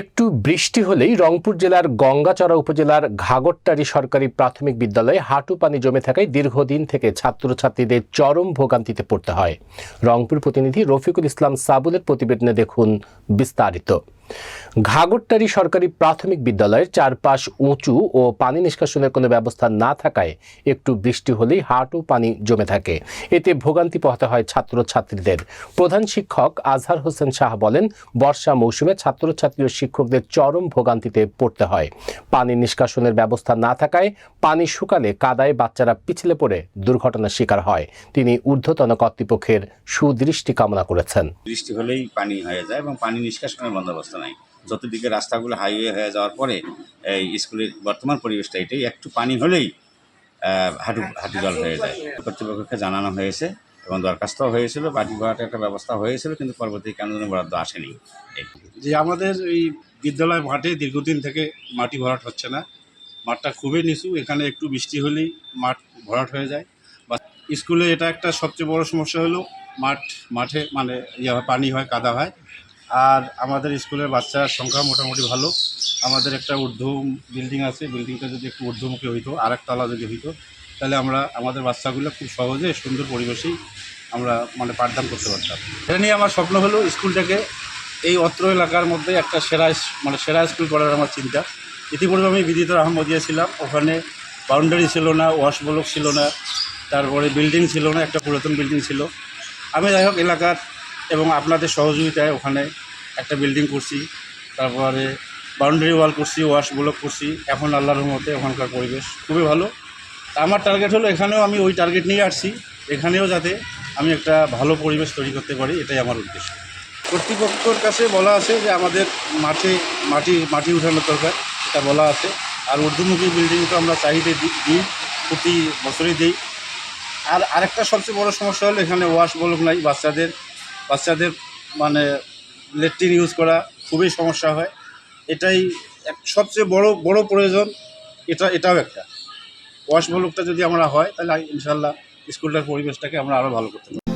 একটু বৃষ্টি হলেই রংপুর জেলার গঙ্গাচড়া উপজেলার ঘাগরটারি সরকারি প্রাথমিক বিদ্যালয়ে হাঁটু পানি জমে থাকায় দীর্ঘদিন থেকে ছাত্রছাত্রীদের চরম ভোগান্তিতে পড়তে হয়। রংপুর প্রতিনিধি রফিকুল ইসলাম সাবুলের প্রতিবেদনে দেখুন বিস্তারিত। ঘাগরটারি সরকারি প্রাথমিক বিদ্যালয়ের চারপাশ উঁচু ও পানি নিষ্কাশনের কোনো ব্যবস্থা না থাকায় একটু বৃষ্টি হলেই হাঁটু পানি জমে থাকে। এতে ভোগান্তি পোহাতে হয় ছাত্রছাত্রীদের। প্রধান শিক্ষক আজহার হোসেন শাহ বলেন, বর্ষা মৌসুমে ছাত্রছাত্রী ও শিক্ষকদের চরম ভোগান্তিতে পড়তে হয়। পানি নিষ্কাশনের ব্যবস্থা না থাকায় পানি শুকালে কাদায় বাচ্চারা পিছলে পড়ে দুর্ঘটনার শিকার হয়। তিনি ঊর্ধ্বতন কর্তৃপক্ষের সুদৃষ্টি কামনা করেছেন। বৃষ্টি হলেই পানি হয়ে যায় এবং পানি নিষ্কাশনের বন্দোবস্ত নাই। যতদিকে রাস্তাগুলো হাইওয়ে হয়ে যাওয়ার পরে এই স্কুলের বর্তমান পরিবেশটা এটাই, একটু পানি হলেই হাঁটু হাঁটু জল হয়ে যায়। কর্তৃপক্ষকে জানানো হয়েছে এবং দরখাস্তও হয়েছিল, বাড়ি ভাড়াটা একটা ব্যবস্থা হয়েছিল, কিন্তু পরবর্তী কেন বরাদ্দ আসেনি। যে আমাদের এই বিদ্যালয় মাঠে দীর্ঘদিন থেকে মাটি ভরাট হচ্ছে না। মাঠটা খুবই নিচু, এখানে একটু বৃষ্টি হলেই মাঠ ভরাট হয়ে যায়। বা স্কুলে এটা একটা সবচেয়ে বড় সমস্যা হলো, মাঠ, মাঠে মানে ইয়ে পানি হয়, কাদা হয়। আর আমাদের স্কুলের বাচ্চার সংখ্যা মোটামুটি ভালো। আমাদের একটা ঊর্ধ্ব বিল্ডিং আছে বিল্ডিংটা যদি একটু ঊর্ধ্বমুখী হইতো আর তলা যদি হইতো, তাহলে আমরা, আমাদের বাচ্চাগুলো খুব সহজে সুন্দর পরিবেশেই আমরা মানে পাঠদান করতে পারতাম। এটা নিয়ে আমার স্বপ্ন হলো স্কুলটাকে এই অত্র এলাকার মধ্যে একটা সেরা মানে সেরা স্কুল করার আমার চিন্তা। ইতিপূর্বে আমি বিদিত আহমদিয়া ছিলাম, ওখানে বাউন্ডারি ছিল না ওয়াশ ব্লক ছিল না, তারপরে বিল্ডিং ছিল না, একটা পুরাতন বিল্ডিং ছিল। আমি যাই হোক, এলাকার এবং আপনাদের সহযোগিতায় ওখানে একটা বিল্ডিং করছি, তারপরে বাউন্ডারি ওয়াল করছি ওয়াশ ব্লক করছি, এখন আল্লাহর রহমতে ওখানকার পরিবেশ খুবই ভালো। আমার টার্গেট হলো এখানেও আমি ওই টার্গেট নিয়ে আসছি, এখানেও যাতে আমি একটা ভালো পরিবেশ তৈরি করতে পারি, এটাই আমার উদ্দেশ্য। কর্তৃপক্ষের কাছে বলা আছে যে আমাদের মাঠে, মাটি মাটি উঠানোর দরকার, এটা বলা আছে। আর ঊর্ধ্বমুখী বিল্ডিং তো আমরা চাহিদা দিই, প্রতি বছরই দিই। আর আরেকটা সবচেয়ে বড় সমস্যা হলো এখানে ওয়াশ বলক নাই, বাচ্চাদের বাচ্চাদের মানে লেট্রিন ইউজ করা খুবই সমস্যা হয়। এটাই এক সবচেয়ে বড় বড় প্রয়োজন। এটা, এটাও একটা। ওয়াশ বলকটা যদি আমরা হয়, তাহলে ইনশাল্লাহ স্কুলটার পরিবেশটাকে আমরা আরও ভালো করতে পারি